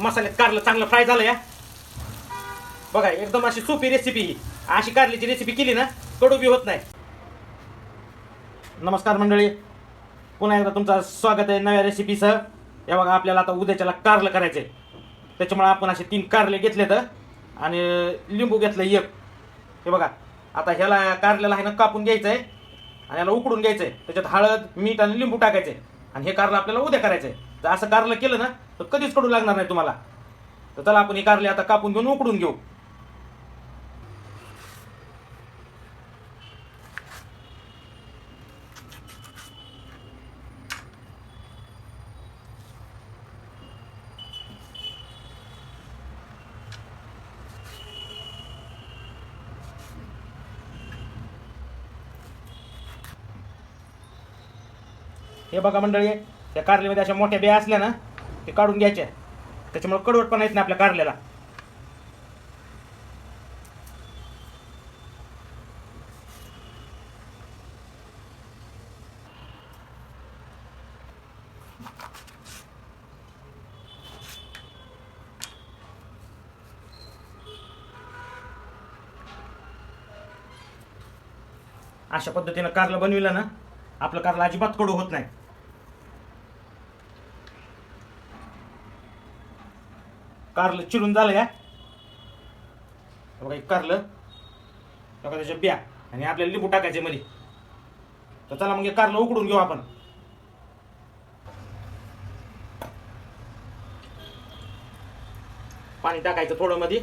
मसाल्यात कारलं चांगलं फ्राय झालं या. बघा एकदम अशी सोपी रेसिपी ही. अशी कारल्याची रेसिपी केली ना कडू बी होत नाही. नमस्कार मंडळी. पुन्हा एकदा तुमचं स्वागत आहे नव्या रेसिपीसह या बघा आपल्याला आता उद्याच्याला कारलं करायचं आहे त्याच्यामुळे आपण असे तीन कारले घेतले तर आणि लिंबू घेतलं एक. हे बघा आता ह्याला कारल्याला आहे ना कापून घ्यायचं आहे आणि याला उकडून घ्यायचं आहे त्याच्यात हळद मीठ आणि लिंबू टाकायचं आहे आणि हे कारलं आपल्याला उद्या करायचं आहे तर असं कारलं केलं ना तर कधीच कडू लागणार नाही तुम्हाला. तर चला आपण हे कारले आता कापून घेऊन उकडून घेऊ. हे बघा मंडळी त्या कारलीमध्ये अशा मोठ्या बिया असल्या ना ते काढून घ्यायचे. त्याच्यामुळे कडवटपणा येत नाही आपल्या कारल्याला. अशा पद्धतीनं कारलं बनविलं ना आपलं कारलं अजिबात कडू होत नाही. कारलं चिरून झालं या. बघा एक कारलं. बघा त्याच्या बिया. आणि आपल्याला लिंबू टाकायचे मध्ये तर चला मग हे कारलं उकडून घेऊ आपण. पाणी टाकायचं थोडं मध्ये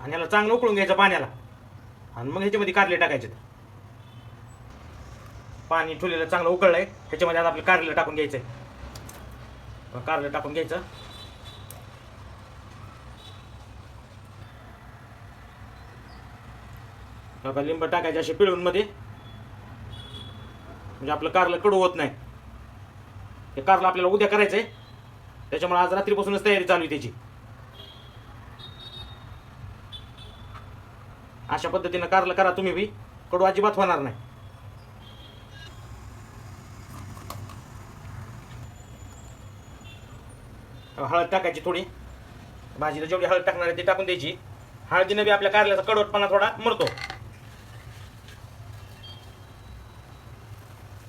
आणि याला चांगलं उकळून घ्यायचं पाण्याला. आणि मग ह्याच्यामध्ये कारले टाकायचे. पाणी ठेवलेलं चांगलं उकळलंय. त्याच्यामध्ये आता आपलं कारलं टाकून घ्यायचंय. मग कारलं टाकून घ्यायचं. का लिंब टाकायचे असे पिळून मध्ये. म्हणजे आपलं कारलं कडू होत नाही. हे कारलं आपल्याला उद्या करायचंय. त्याच्यामुळे आज रात्रीपासूनच तयारी चालू आहे त्याची. अशा पद्धतीनं कारलं करा तुम्ही बी. कडू अजिबात होणार नाही. हळद टाकायची थोडी. भाजीला जेवढी हळद टाकणार आहे ती टाकून द्यायची. हळदीनं बी आपल्या कारल्याचा कडवटपणा थोडा मरतो.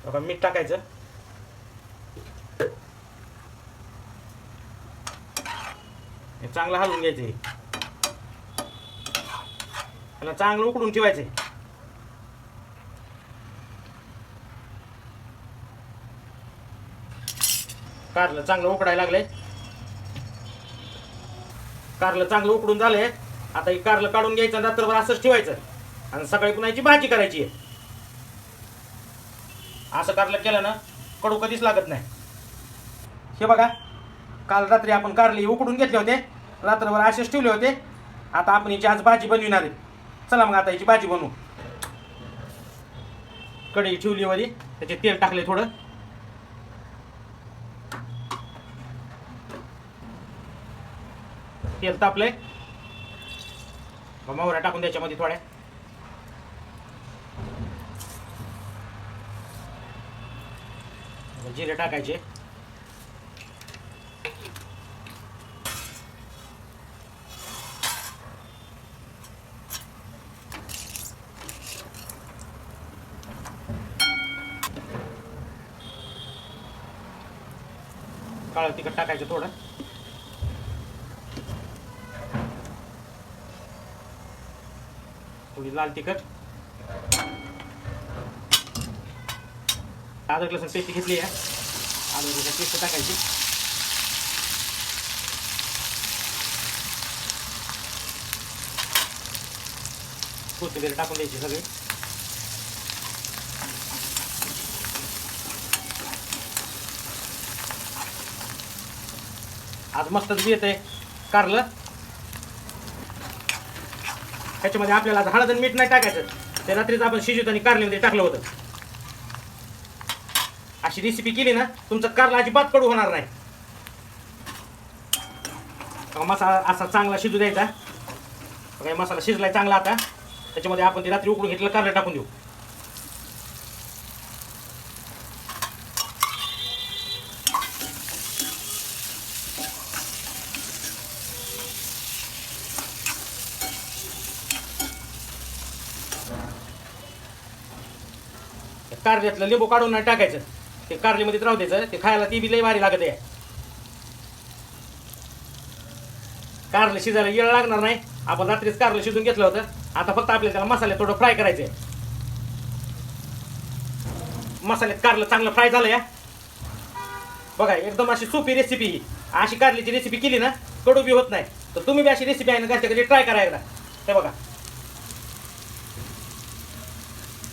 बघा मीठ टाकायचं. हे चांगलं हलवून घ्यायचं हे. त्याला चांगलं उकडून ठेवायचं कारलं चांगलं उकडायला लागलंय. कारलं चांगलं उकडून झालंय. आता हे कारलं काढून घ्यायचं आणि रात्रभर असंच ठेवायचं. आणि सकाळी पुन्हा याची भाजी करायची आहे. असं कारलं केलं ना कडू कधीच लागत नाही. हे बघा काल रात्री आपण कारले उकडून घेतले होते रात्रभर असेच ठेवले होते. आता आपण याची आज भाजी बनविणार आहे. चला मग आता याची भाजी बनवू. कढई ठेवली वरी त्याचे तेल टाकले थोडं. तेल तापलंय. मग मोहऱ्या टाकून त्याच्यामध्ये थोड्या. जिरे टाकायचे. काळं तिखट टाकायचं थोडं. थोडी लाल तिखट. अदरक लसूण पेस्ट घेतली आहे. अद्रक म्हणजे पेस्ट टाकायची. कोथिंबीर टाकून द्यायची सगळी. आज मस्तच बी येते कारलं. त्याच्यामध्ये आपल्याला हळद आणि मीठ नाही टाकायचं. ते रात्रीच आपण शिजवत आणि कारल्यामध्ये टाकलं होतं. अशी रेसिपी केली ना तुमचं कारला अजिबात कडू होणार नाही. मसाला असा चांगला शिजू द्यायचा. काय मसाला शिजलाय चांगला आता. त्याच्यामध्ये आपण ते रात्री उकडून घेतलं कारलं टाकून देऊ. कारल्यातलं लिंबू काढून नाही टाकायचं. ते कारलीमध्येच राहू द्यायचं ते खायला ती बी लई भारी लागत. आहे कारलं शिजायला येळ लागणार नाही. आपण रात्रीच कारलं शिजून घेतलं होतं. आता फक्त आपल्याला त्याला मसाले थोडं फ्राय करायचे. मसाल्यात कारलं चांगलं फ्राय झालं या. बघा एकदम अशी सोपी रेसिपी ही. अशी कारलीची रेसिपी केली ना कडू बी होत नाही. तर तुम्ही बी अशी रेसिपी आहे ना घरच्या घरी ट्राय करा एकदा. हे बघा.